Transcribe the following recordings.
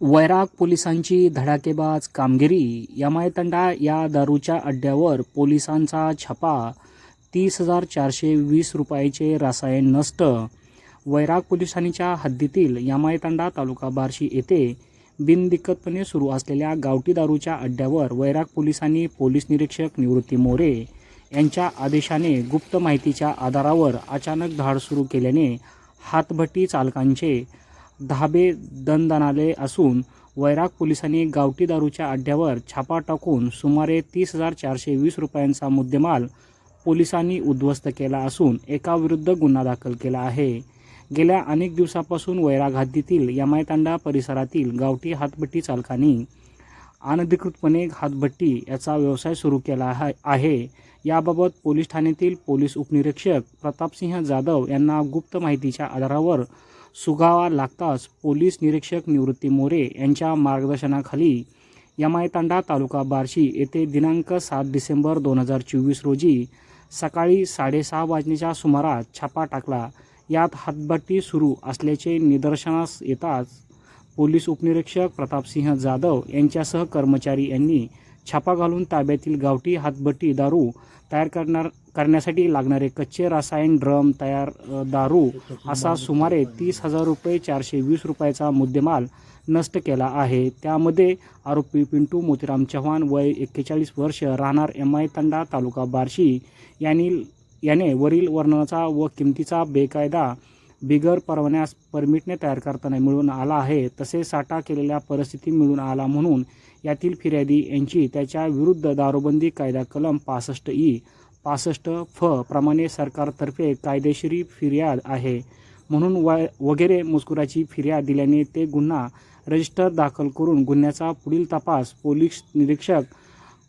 वैराग पोलिसांची धडाकेबाज कामगिरी यमायतंडा या दारूच्या अड्ड्यावर पोलिसांचा छापा तीस हजार चारशे वीस रुपयाचे रासायन नष्ट. वैराग पोलिसांच्या हद्दीतील यमायतंडा तालुका बार्शी येथे बिनदिक्कतपणे सुरू असलेल्या गावठी दारूच्या अड्ड्यावर वैराग पोलिसांनी पोलीस निरीक्षक निवृत्ती मोरे यांच्या आदेशाने गुप्त माहितीच्या आधारावर अचानक धाड सुरू केल्याने हातभट्टी चालकांचे धाबे दणदणाले असून वैराग पोलिसांनी गावठी दारूच्या अड्ड्यावर छापा टाकून सुमारे तीस हजार चारशे वीस रुपयांचा मुद्देमाल पोलिसांनी उद्ध्वस्त केला असून एकाविरुद्ध गुन्हा दाखल केला आहे. गेल्या अनेक दिवसापासून वैराग हद्दीतील यमायतांडा परिसरातील गावठी हातभट्टी चालकांनी अनधिकृतपणे हातभट्टी याचा व्यवसाय सुरू केला आहे- आहे. याबाबत पोलीस ठाण्यातील पोलीस उपनिरीक्षक प्रतापसिंह जाधव यांना गुप्त माहितीच्या आधारावर सुगावा लागताच पोलीस निरीक्षक निवृत्ती मोरे यांच्या मार्गदर्शनाखाली यमायतांडा तालुका बार्शी येथे दिनांक सात डिसेंबर दोन हजार चोवीस रोजी सकाळी साडेसहा वाजण्याच्या सुमारास छापा टाकला. यात हातभट्टी सुरू असल्याचे निदर्शनास येताच पोलीस उपनिरीक्षक प्रतापसिंह जाधव यांच्यासह कर्मचारी यांनी छापा घालून ताब्यातील गावठी हातभट्टी दारू तयार करणार करण्यासाठी लागणारे कच्चे रासायन ड्रम तयार दारू असा सुमारे तीस हजार रुपये चारशे वीस रुपयाचा मुद्देमाल नष्ट केला आहे. त्यामध्ये आरोपी पिंटू मोतीराम चव्हाण वय एक्केचाळीस वर्ष राहणार एम आय तंडा तालुका बार्शी. यांनी याने वरील वर्णनाचा व किमतीचा बेकायदा बिगर परवान्यास परमिटने तयार करताना मिळून आला आहे. तसे साठा केलेल्या परिस्थिती मिळून आला म्हणून यातील फिर्यादी यांची त्याच्या विरुद्ध दारूबंदी कायदा कलम पासष्ट ई पासष्ट फ प्रमाणे सरकारतर्फे कायदेशीर फिर्याद आहे. म्हणून व वगैरे मजकुराची फिर्याद दिल्याने ते गुन्हा रजिस्टर दाखल करून गुन्ह्याचा पुढील तपास पोलीस निरीक्षक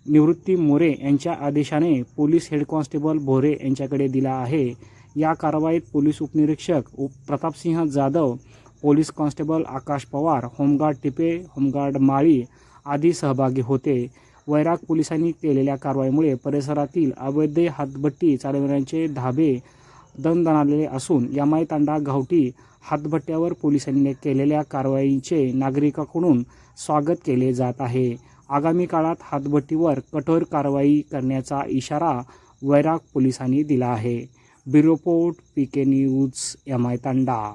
निवृत्ती मोरे यांच्या आदेशाने पोलीस हेड कॉन्स्टेबल भोरे यांच्याकडे दिला आहे. या कारवाईत पोलीस उपनिरीक्षक उप Pratapsingh Jadhav police constable Akash Pawar home guard Tipe home guard Mali आदी सहभागी होते. वैराग पोलिसांनी केलेल्या कारवाईमुळे परिसरातील अवैध हातभट्टी चालवण्याचे धाबे दणदणालेले असून यमाई तांडा घावटी हातभट्ट्यावर पोलिसांनी केलेल्या कारवाईचे नागरिकांकडून स्वागत केले जात आहे. आगामी काळात हातभट्टीवर कठोर कारवाई करण्याचा इशारा वैराग पोलिसांनी दिला आहे. Bureau report P K news M I Tanda